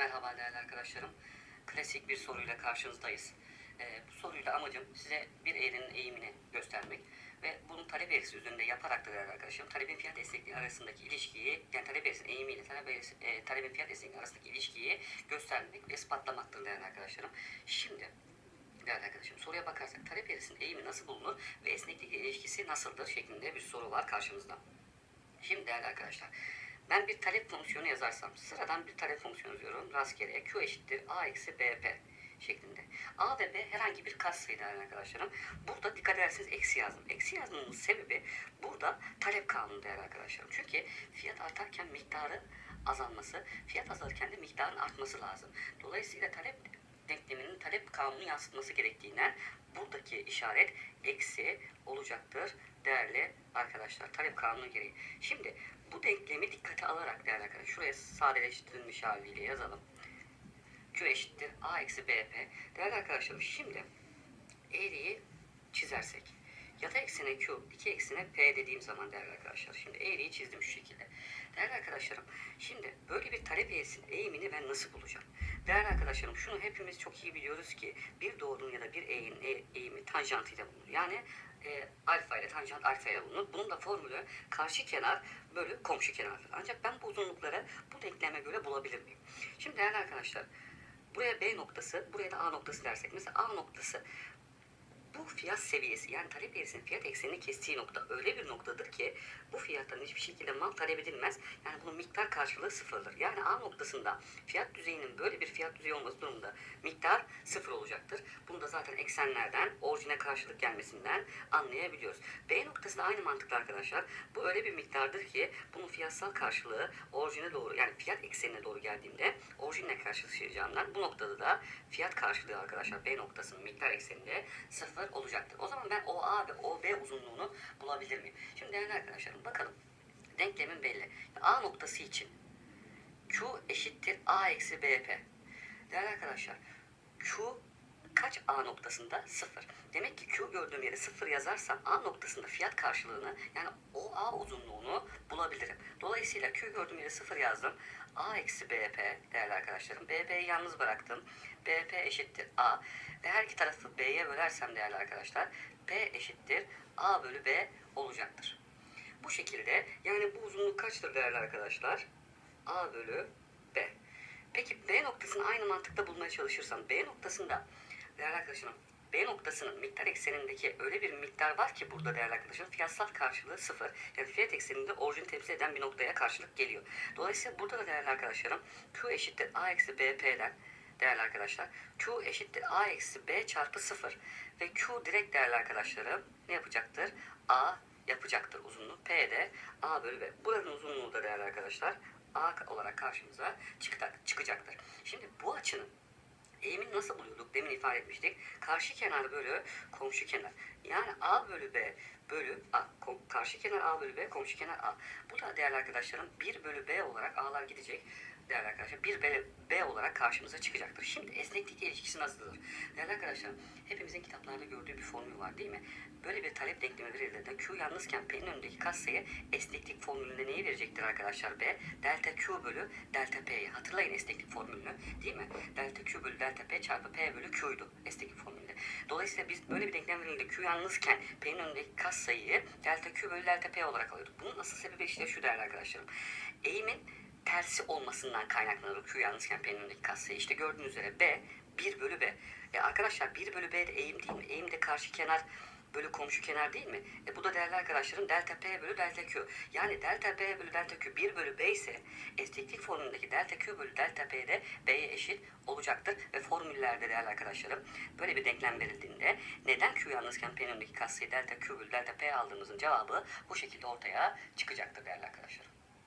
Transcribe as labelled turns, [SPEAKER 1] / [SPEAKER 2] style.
[SPEAKER 1] Merhaba değerli arkadaşlarım. Klasik bir soruyla karşınızdayız. Ee, bu soruyla amacım size bir eğrinin eğimini göstermek ve bunu talep eğrisi üzerinde yaparak da değerli arkadaşlarım talebin fiyat destekliği arasındaki ilişkiyi yani talep eğrisinin eğimiyle talep eğrisi, e, talebin fiyat destekliği arasındaki ilişkiyi göstermek ve ispatlamaktır değerli arkadaşlarım. Şimdi değerli arkadaşım soruya bakarsak talep eğrisinin eğimi nasıl bulunur ve esneklik ilişkisi nasıldır şeklinde bir soru var karşımızda. Şimdi değerli arkadaşlar, ben bir talep fonksiyonu yazarsam, sıradan bir talep fonksiyonu yazıyorum. Rastgele Q eşittir A eksi BP şeklinde. A ve B herhangi bir katsayı değerli arkadaşlarım. Burada dikkat ederseniz eksi yazdım. Eksi yazmamın sebebi burada talep kanunu değerli arkadaşlarım. Çünkü fiyat artarken miktarı azalması, fiyat azalırken de miktarın artması lazım. Dolayısıyla talep denkleminin talep kanunu yansıtması gerektiğinden buradaki işaret eksi olacaktır değerli arkadaşlar. Talep kanunu gereği. Şimdi bu denklemi dikkate alarak değerli arkadaşlar şuraya sadeleştirilmiş haliyle yazalım. Q eşittir A eksi BP. Değerli arkadaşlarım şimdi eğriyi çizersek yatay eksene Q, iki eksene P dediğim zaman değerli arkadaşlar. Şimdi eğriyi çizdim şu şekilde. Değerli arkadaşlarım şimdi böyle bir talep eğrisinin eğimini ben nasıl bulacağım? Değerli arkadaşlarım şunu hepimiz çok iyi biliyoruz ki bir doğrunun ya da bir eğrinin e- eğimi tanjantıyla bulunur. Yani e, alfa ile tanjant alfa ile bulunur. Bunun da formülü karşı kenar bölü komşu kenardır. Ancak ben bu uzunlukları bu denkleme göre bulabilir miyim? Şimdi değerli arkadaşlar buraya B noktası, buraya da A noktası dersek. Mesela A noktası bu fiyat seviyesi yani talep eğrisinin fiyat eksenini kestiği nokta öyle bir noktadır ki bu fiyattan hiçbir şekilde mal talep edilmez. Yani bunun miktar karşılığı sıfırdır. Yani A noktasında fiyat düzeyinin böyle bir fiyat düzeyi olması durumunda miktar sıfır olacaktır. Bunu da zaten eksenlerden orijine karşılık gelmesinden anlayabiliyoruz. B noktası da aynı mantıkla arkadaşlar. Bu öyle bir miktardır ki bunun fiyatsal karşılığı orijine doğru yani fiyat eksenine doğru geldiğimde orijinle karşılaşacağından bu noktada da fiyat karşılığı arkadaşlar B noktasının miktar ekseninde sıfır olacaktır. O zaman ben OA ve OB uzunluğunu bulabilir miyim? Şimdi değerli arkadaşlarım bakalım. Denklemin belli. A noktası için Q eşittir A eksi BP. Değerli arkadaşlar Q kaç A noktasında? Sıfır. Demek ki Q gördüğüm yere sıfır yazarsam A noktasında fiyat karşılığını yani o A uzunluğunu bulabilirim. Dolayısıyla Q gördüğüm yere sıfır yazdım. A eksi BP değerli arkadaşlarım. BP'yi yalnız bıraktım. BP eşittir A. Ve her iki tarafı B'ye bölersem değerli arkadaşlar P eşittir A bölü B olacaktır. Bu şekilde yani bu uzunluk kaçtır değerli arkadaşlar? A bölü. Peki B noktasını aynı mantıkla bulmaya çalışırsam B noktasında değerli arkadaşlarım B noktasının miktar eksenindeki öyle bir miktar var ki burada değerli arkadaşlarım fiyatsal karşılığı sıfır. Yani fiyat ekseninde orijini temsil eden bir noktaya karşılık geliyor. Dolayısıyla burada da değerli arkadaşlarım Q eşittir A eksi BP'den değerli arkadaşlar Q eşittir A eksi B çarpı sıfır ve Q direkt değerli arkadaşlarım ne yapacaktır? A yapacaktır uzunluğu. P de A bölü B. Buranın uzunluğu da değerli arkadaşlar A olarak karşımıza çıkacak- çıkacaktır. Şimdi bu açının eğimini nasıl buluyorduk? Demin ifade etmiştik. Karşı kenar bölü komşu kenar. Yani A bölü B bölü A. Kom- karşı kenar A bölü B, komşu kenar A. Bu da değerli arkadaşlarım 1 bölü B olarak A'lar gidecek. Değerli arkadaşlar 1 bölü B olarak karşımıza çıkacaktır. Şimdi esneklik ilişkisi nasıldır? Değerli arkadaşlar hepimizin kitaplarda gördüğü bir formül var değil mi? Böyle bir talep denklemi verildiğinde Q yalnızken P'nin önündeki katsayı esneklik formülünde neyi verecektir arkadaşlar? B delta Q bölü delta P'yi. Hatırlayın esneklik formülünü değil mi? Delta Q bölü delta P çarpı P bölü Q'ydu esneklik formülünde. Dolayısıyla biz böyle bir denklem verildiğinde Q yalnızken P'nin önündeki katsayıyı delta Q bölü delta P olarak alıyorduk. Bunun asıl sebebi işte şu değerli arkadaşlarım. Eğimin tersi olmasından kaynaklanır Q yalnızken P'nin önündeki katsayı. İşte gördüğünüz üzere B 1 bölü B. E arkadaşlar 1 bölü B de eğim değil mi? Eğim de karşı kenar bölü komşu kenar değil mi? E bu da değerli arkadaşlarım delta P bölü delta Q. Yani delta P bölü delta Q 1 bölü B ise esneklik formülündeki delta Q bölü delta P de B'ye eşit olacaktır. Ve formüllerde değerli arkadaşlarım böyle bir denklem verildiğinde neden Q yalnızken P'nin önündeki katsayı delta Q bölü delta P aldığımızın cevabı bu şekilde ortaya çıkacaktır değerli arkadaşlarım.